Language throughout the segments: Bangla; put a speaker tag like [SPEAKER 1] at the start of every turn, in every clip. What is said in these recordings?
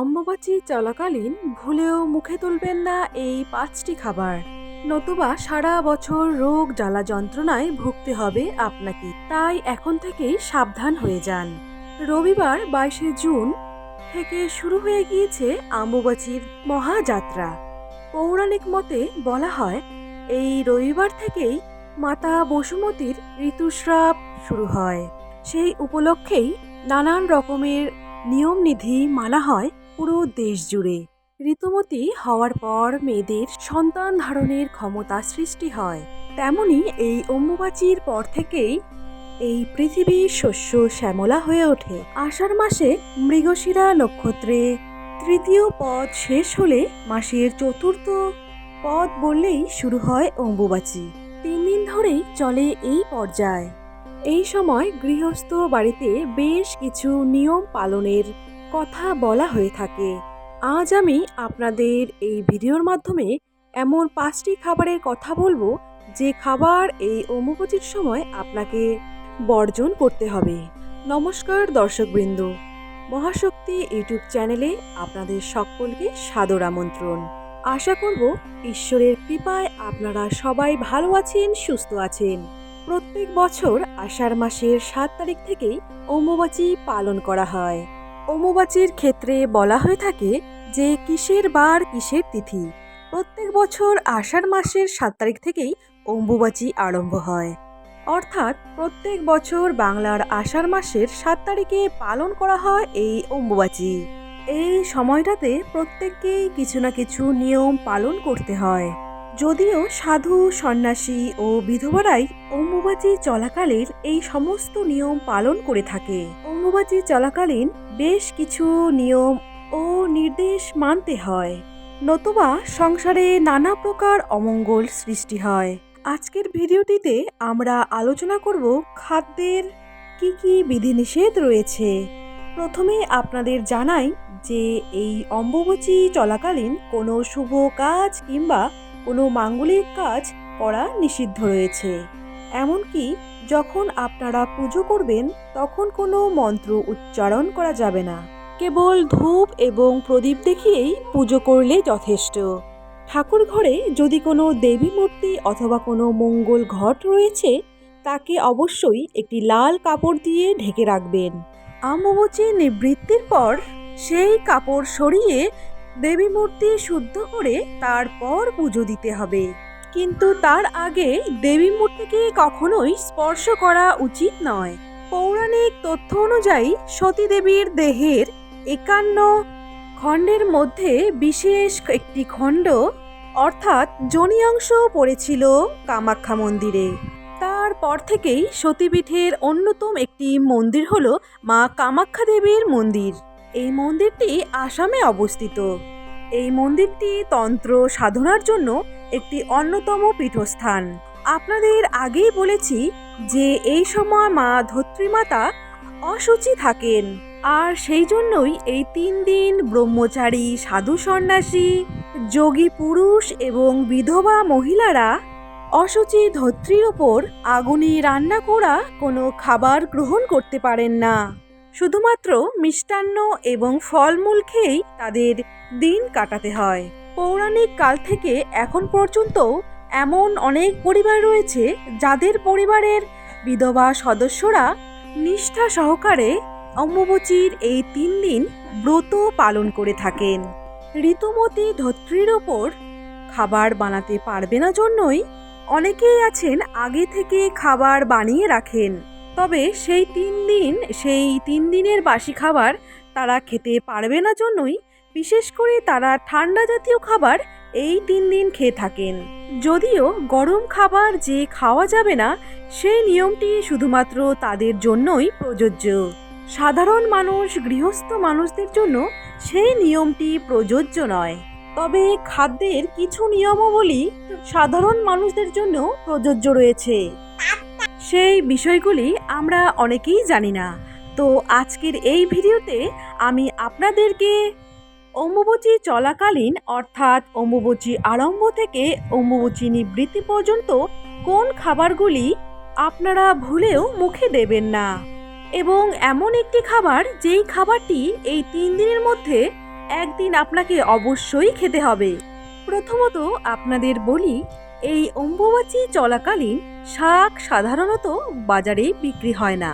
[SPEAKER 1] অম্বুবাচী চলাকালীন ভুলেও মুখে তুলবেন না এই পাঁচটি খাবার। নতুবা সারা বছর রোগ জ্বালা যন্ত্রণায় ভুগতে হবে আপনাকে। তাই এখন থেকেই সাবধান হয়ে যান। রবিবার বাইশে জুন থেকে শুরু হয়ে গিয়েছে অম্বুবাচীর মহাযাত্রা। পৌরাণিক মতে বলা হয়, এই রবিবার থেকেই মাতা বসুমতীর ঋতুস্রাব শুরু হয়। সেই উপলক্ষেই নানান রকমের নিয়ম নিধি মানা হয় পুরো দেশ জুড়ে। ঋতুমতী হওয়ার পর মেয়েদের সন্তান ধারণের ক্ষমতা সৃষ্টি হয়। তেমনি এই অম্বুবাচীর পর থেকেই এই পৃথিবীর শস্য শ্যামলা হয়ে ওঠে। আষাঢ় মাসে মৃগশিরা নক্ষত্রে তৃতীয় পদ শেষ হলে মাসের চতুর্থ পদ বললেই শুরু হয় অম্বুবাচী। তিন দিন ধরেই চলে এই পর্যায়। এই সময় গৃহস্থ বাড়িতে বেশ কিছু নিয়ম পালনের কথা বলা হয়ে থাকে। আজ আমি আপনাদের এই ভিডিওর মাধ্যমে এমন পাঁচটি খাবারের কথা বলব, যে খাবার এই অম্বুবাচীর সময় আপনাকে বর্জন করতে হবে। নমস্কার দর্শকবৃন্দ। মহাশক্তি ইউটিউব চ্যানেলে আপনাদের সকলকে সাদর আমন্ত্রণ। আশা করব ঈশ্বরের কৃপায় আপনারা সবাই ভালো আছেন, সুস্থ আছেন। প্রত্যেক বছর আষাঢ় মাসের সাত তারিখ থেকেই অম্বুবাচী পালন করা হয়। অম্বুবাচীর ক্ষেত্রে বলা হয়ে থাকে যে কিসের বার কিসের তিথি। প্রত্যেক বছর আষাঢ় মাসের সাত তারিখ থেকেই অম্বুবাচী আরম্ভ হয়। অর্থাৎ প্রত্যেক বছর বাংলার আষাঢ় মাসের সাত তারিখে পালন করা হয় এই অম্বুবাচী। এই সময়টাতে প্রত্যেককেই কিছু না কিছু নিয়ম পালন করতে হয়। যদিও সাধু, সন্ন্যাসী ও বিধবারাই অম্বুবাচী চলাকালীন এই সমস্ত নিয়ম পালন করে থাকে। অম্বুবাচী চলাকালীন বেশ কিছু নিয়ম ও নির্দেশ মানতে হয়, নতুবা সংসারে নানা প্রকার অমঙ্গল সৃষ্টি হয়। আজকের ভিডিওটিতে আমরা আলোচনা করব খাদ্যের কি কি বিধিনিষেধ রয়েছে। প্রথমে আপনাদের জানাই যে এই অম্বুবাচী চলাকালীন কোনো শুভ কাজ কিংবা কোনো মাঙ্গলিক কাজ করা নিষিদ্ধ রয়েছে। এমনকি যখন আপনারা পুজো করবেন, তখন কোনো মন্ত্র উচ্চারণ করা যাবে না। কেবল ধূপ এবং প্রদীপ দেখিয়েই পুজো করলে যথেষ্ট। ঠাকুর ঘরে যদি কোনো দেবী মূর্তি অথবা কোনো মঙ্গল ঘট রয়েছে, তাকে অবশ্যই একটি লাল কাপড় দিয়ে ঢেকে রাখবেন। অম্বুবাচী নিবৃত্তির পর সেই কাপড় সরিয়ে দেবী মূর্তি শুদ্ধ করে তারপর পুজো দিতে হবে। কিন্তু তার আগে দেবী মূর্তিকে কখনোই স্পর্শ করা উচিত নয়। পৌরাণিক তথ্য অনুযায়ী সতী দেবীর দেহের একান্ন খণ্ডের মধ্যে বিশেষ একটি খণ্ড, অর্থাৎ জনি অংশ পড়েছিল কামাখ্যা মন্দিরে। তারপর থেকেই সতীপীঠের অন্যতম একটি মন্দির হল মা কামাখ্যা দেবীর মন্দির। এই মন্দিরটি আসামে অবস্থিত। এই মন্দিরটি তন্ত্র সাধনার জন্য একটি অন্যতম পীঠস্থান। আপনাদের আগেই বলেছি যে এই সময় মা ধত্রীমাতা অসুচি থাকেন, আর সেই জন্যই এই তিন দিন ব্রহ্মচারী, সাধু সন্ন্যাসী, যোগী পুরুষ এবং বিধবা মহিলারা অসুচি ধত্রীর ওপর আগুনে রান্না করা কোনো খাবার গ্রহণ করতে পারেন না। শুধুমাত্র মিষ্টান্ন এবং ফলমূল খেয়েই তাদের দিন কাটাতে হয়। পৌরাণিক কাল থেকে এখন পর্যন্ত এমন অনেক পরিবার রয়েছে যাদের পরিবারের বিধবা সদস্যরা নিষ্ঠা সহকারে অম্বুবচীর এই তিন দিন ব্রত পালন করে থাকেন। ঋতুমতী ধত্রীর ওপর খাবার বানাতে পারবে না জন্যই অনেকেই আছেন আগে থেকে খাবার বানিয়ে রাখেন। তবে সেই তিন দিন, সেই তিন দিনের বাসি খাবার তারা খেতে পারবে না জন্যই, বিশেষ করে তারা ঠান্ডা জাতীয় খাবার এই তিন দিন খেয়ে থাকেন। যদিও গরম খাবার যে খাওয়া যাবে না, সেই নিয়মটি শুধুমাত্র তাদের জন্যই প্রযোজ্য। সাধারণ মানুষ, গৃহস্থ মানুষদের জন্য সেই নিয়মটি প্রযোজ্য নয়। তবে খাদ্যের কিছু নিয়মাবলী সাধারণ মানুষদের জন্য প্রযোজ্য রয়েছে। সেই বিষয়গুলি আমরা অনেকেই জানি না। তো আজকের এই ভিডিওতে আমি আপনাদেরকে অম্বুবচী চলাকালীন অর্থাৎ অম্বুবচী আরম্ভ থেকে অম্বুবচী নিবৃত্তি পর্যন্ত কোন খাবারগুলি আপনারা ভুলেও মুখে দেবেন না এবং এমন একটি খাবার যেই খাবারটি এই তিন দিনের মধ্যে একদিন আপনাকে অবশ্যই খেতে হবে। প্রথমত আপনাদের বলি এই অম্বুবাচী চলাকালীন শাক সাধারণত বাজারে বিক্রি হয় না।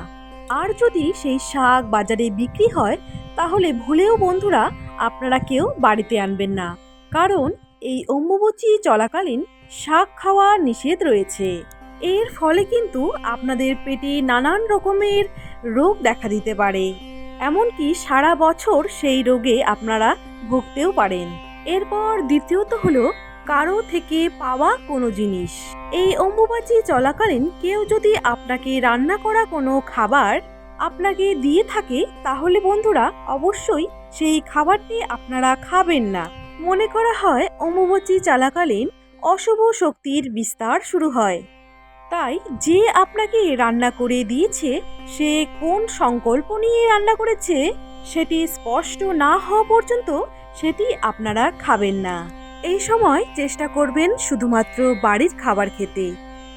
[SPEAKER 1] আর যদি সেই শাক বাজারে বিক্রি হয়, তাহলে ভুলেও বন্ধুরা আপনারা কেউ বাড়িতে আনবেন না। কারণ এই অম্বুবাচী চলাকালীন শাক খাওয়া নিষেধ রয়েছে। এর ফলে কিন্তু আপনাদের পেটে নানান রকমের রোগ দেখা দিতে পারে। এমনকি সারা বছর সেই রোগে আপনারা ভুগতেও পারেন। এরপর দ্বিতীয়ত হলো কারও থেকে পাওয়া কোনো জিনিস। এই অম্বুবাচী চলাকালীন কেউ যদি আপনাকে রান্না করা কোনো খাবার আপনাকে দিয়ে থাকে, তাহলে বন্ধুরা, অবশ্যই সেই খাবারটি আপনারা খাবেন না। মনে করা হয় অম্বুবাচী চলাকালীন অশুভ শক্তির বিস্তার শুরু হয়। তাই যে আপনাকে রান্না করে দিয়েছে, সে কোন সংকল্প নিয়ে রান্না করেছে, সেটি স্পষ্ট না হওয়া পর্যন্ত সেটি আপনারা খাবেন না। এই সময় চেষ্টা করবেন শুধুমাত্র বাড়ির খাবার খেতে।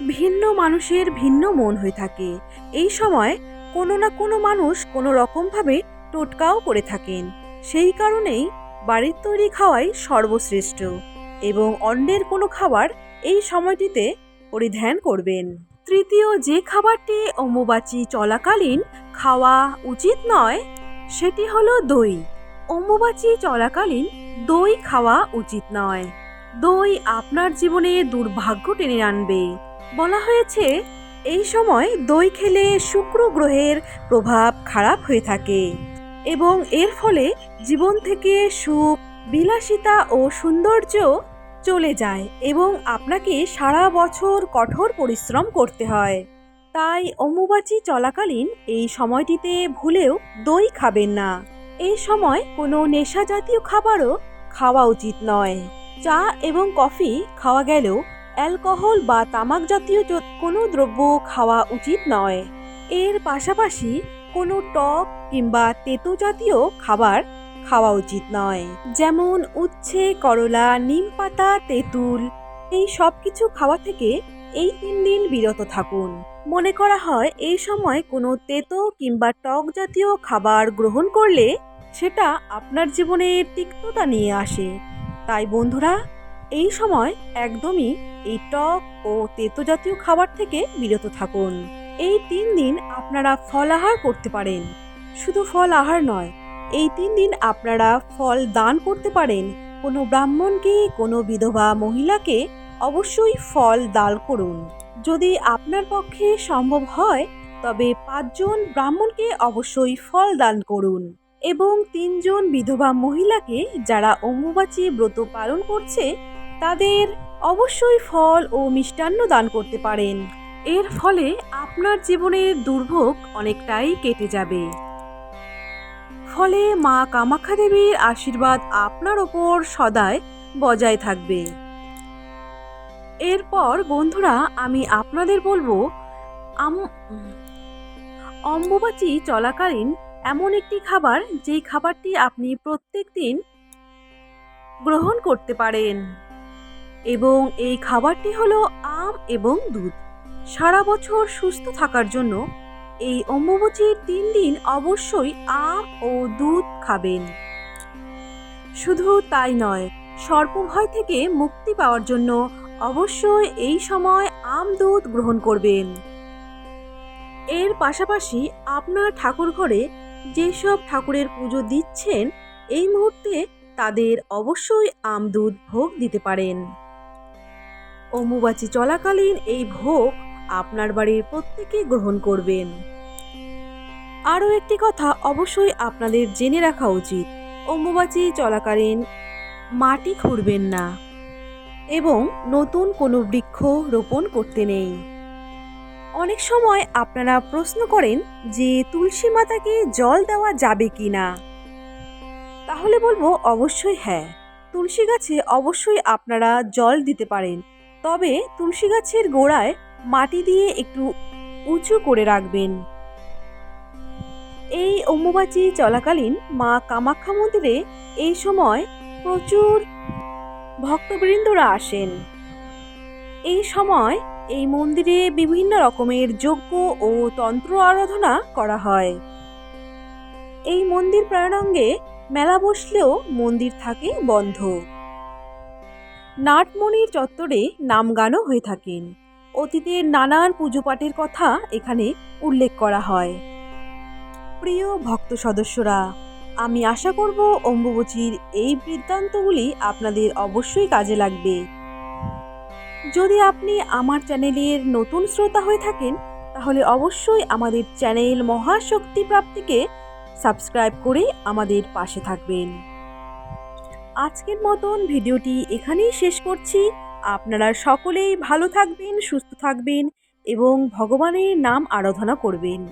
[SPEAKER 1] ভিন্ন মানুষের ভিন্ন মন হয়ে থাকে। এই সময় কোনো না কোনো মানুষ কোনো রকমভাবে টোটকাও করে থাকেন। সেই কারণেই বাড়ির তৈরি খাওয়াই সর্বশ্রেষ্ঠ এবং অন্যের কোনো খাবার এই সময়টিতে পরিধান করবেন। তৃতীয় যে খাবারটি অম্বুবাচী চলাকালীন খাওয়া উচিত নয়, সেটি হলো দই। অম্বুবাচী চলাকালীন দই খাওয়া উচিত নয়। দই আপনার জীবনে দুর্ভাগ্য টেনে আনবে। বলা হয়েছে, এই সময় দই খেলে শুক্র গ্রহের প্রভাব খারাপ হয়ে থাকে এবং এর ফলে জীবন থেকে সুখ, বিলাসিতা ও সৌন্দর্য চলে যায় এবং আপনাকে সারা বছর কঠোর পরিশ্রম করতে হয়। তাই অম্বুবাচী চলাকালীন এই সময়টিতে ভুলেও দই খাবেন না। এই সময় কোনো নেশা জাতীয় খাবারও খাওয়া উচিত নয়। চা এবং কফি খাওয়া গেলেও অ্যালকোহল বা তামাক জাতীয় কোনো দ্রব্য খাওয়া উচিত নয়। এর পাশাপাশি কোনো টক কিংবা তেতো জাতীয় খাবার খাওয়া উচিত নয়। যেমন উচ্ছে, করলা, নিম পাতা, তেঁতুল, এই সব কিছু খাওয়া থেকে এই তিন দিন বিরত থাকুন। মনে করা হয় এই সময় কোনো তেতো কিংবা টক জাতীয় খাবার গ্রহণ করলে সেটা আপনার জীবনে তিক্ততা নিয়ে আসে। তাই বন্ধুরা, এই সময় একদমই এই টক ও তেতো জাতীয় খাবার থেকে বিরত থাকুন। এই তিন দিন আপনারা ফল আহার করতে পারেন। শুধু ফল আহার নয়, এই তিন দিন আপনারা ফল দান করতে পারেন। কোনো ব্রাহ্মণকে, কোনো বিধবা মহিলাকে অবশ্যই ফল দান করুন। যদি আপনার পক্ষে সম্ভব হয়, তবে পাঁচজন ব্রাহ্মণকে অবশ্যই ফল দান করুন এবং তিনজন বিধবা মহিলাকে যারা অম্বুবাচী ব্রত পালন করছে, তাদের অবশ্যই ফল ও মিষ্টান্ন দান করতে পারেন। এর ফলে আপনার জীবনের দুর্ভোগ অনেকটাই কেটে যাবে। ফলে মা কামাখ্যা দেবীর আশীর্বাদ আপনার ওপর সদায় বজায় থাকবে। এরপর, বন্ধুরা, আমি আপনাদের বলব, আম, অম্বুবাচী চলাকালীন এমন একটি খাবার যেই খাবারটি আপনি প্রত্যেক দিন গ্রহণ করতে পারেন। এবং এই খাবারটি হলো আম এবং দুধ। সারা বছর সুস্থ থাকার জন্য এই অম্বুবাচীর তিন দিন অবশ্যই আম ও দুধ খাবেন। শুধু তাই নয়, সর্পভয় থেকে মুক্তি পাওয়ার জন্য অবশ্যই এই সময় আম দুধ গ্রহণ করবেন। এর পাশাপাশি আপনার ঠাকুর ঘরে যেসব ঠাকুরের পুজো দিচ্ছেন, এই মুহূর্তে তাদের অবশ্যই আম দুধ ভোগ দিতে পারেন। অম্বুবাচী চলাকালীন এই ভোগ আপনার বাড়ির প্রত্যেকে গ্রহণ করবেন। আরও একটি কথা অবশ্যই আপনাদের জেনে রাখা উচিত। অম্বুবাচী চলাকালীন মাটি খুঁড়বেন না। এবং নতুন কোনো বৃক্ষ রোপণ করতে নেই। অনেক সময় আপনারা প্রশ্ন করেন যে তুলসী মাতাকে জল দেওয়া যাবে কি না? তাহলে বলব অবশ্যই হ্যাঁ। তুলসী গাছে অবশ্যই আপনারা জল দিতে পারেন। তবে তুলসী গাছের গোড়ায় মাটি দিয়ে একটু উঁচু করে রাখবেন। এই অম্বুবাচী চলাকালীন মা কামাখ্যা মন্দিরে এই সময় প্রচুর ভক্তবৃন্দরা আসেন। এই সময় এই মন্দিরে বিভিন্ন রকমের যজ্ঞ ও তন্ত্র আরাধনা করা হয়। এই মন্দির প্রাণাঙ্গে মেলা বসলেও মন্দির থাকে বন্ধ। নাটমণির চত্বরে নাম গানও হয়ে থাকেন। অতীতের নানান পুজো পাঠের কথা এখানে উল্লেখ করা হয়। প্রিয় ভক্ত সদস্যরা আমি আশা করব অম্বুবচীর এই বৃত্তান্তগুলি আপনাদের অবশ্যই কাজে লাগবে। যদি আপনি আমার চ্যানেলের নতুন শ্রোতা হয়ে থাকেন, তাহলে অবশ্যই আমাদের চ্যানেল মহাশক্তি প্রাপ্তিকে সাবস্ক্রাইব করে আমাদের পাশে থাকবেন। আজকের মতন ভিডিওটি এখানেই শেষ করছি। আপনারা সকলেই ভালো থাকবেন, সুস্থ থাকবেন এবং ভগবানের নাম আরাধনা করবেন।